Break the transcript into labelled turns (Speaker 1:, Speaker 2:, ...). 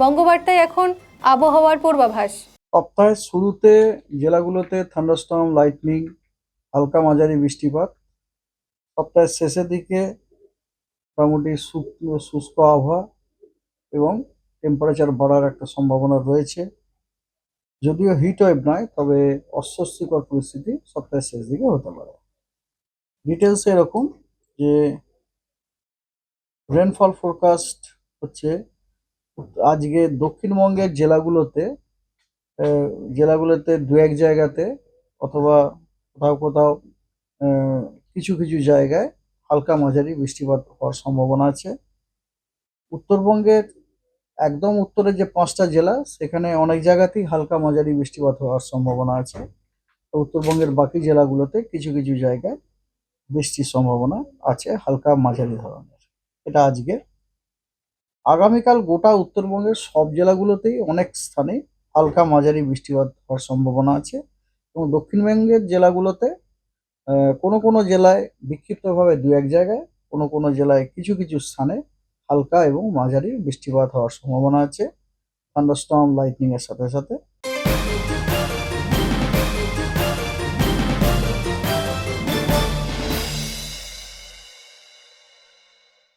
Speaker 1: বঙ্গবার্তায় এখন আবহাওয়ার পূর্বাভাস।
Speaker 2: সপ্তাহের শুরুতে জেলাগুলোতে থান্ডারস্টর্ম লাইটনিং হালকা মাঝারি বৃষ্টিপাত। সপ্তাহের শেষের দিকে মোটামুটি শুষ্ক আবহাওয়া এবং টেম্পারেচার বাড়ার একটা সম্ভাবনা রয়েছে। যদিও হিট ওয়েভ নয়, তবে অস্বস্তিকর পরিস্থিতি সপ্তাহের শেষ দিকে হতে পারে। ডিটেলস এরকম যে রেনফল ফোরকাস্ট হচ্ছে আজকে দক্ষিণবঙ্গের জেলাগুলোতে জেলাগুলোতে দু এক জায়গাতে অথবা কোথাও কোথাও কিছু কিছু জায়গায় হালকা মাঝারি বৃষ্টিপাত হওয়ার সম্ভাবনা আছে। উত্তরবঙ্গের একদম উত্তরে যে পাঁচটা জেলা, সেখানে অনেক জায়গাতেই হালকা মাঝারি বৃষ্টিপাত হওয়ার সম্ভাবনা আছে। উত্তরবঙ্গের বাকি জেলাগুলোতে কিছু কিছু জায়গায় বৃষ্টির সম্ভাবনা আছে, হালকা মাঝারি ধরনের। এটা আজকে আগামীকাল গোটা উত্তরবঙ্গের সব জেলাগুলোতেই অনেক স্থানে হালকা মাঝারি বৃষ্টিপাত হওয়ার সম্ভাবনা আছে এবং দক্ষিণবঙ্গের জেলাগুলোতে কোনো কোনো জেলায় বিক্ষিপ্তভাবে দু এক জায়গায়, কোনো কোনো জেলায় কিছু কিছু স্থানে হালকা এবং মাঝারি বৃষ্টিপাত হওয়ার সম্ভাবনা আছে। থান্ডারস্টর্ম লাইটনিংয়ের সাথে সাথে।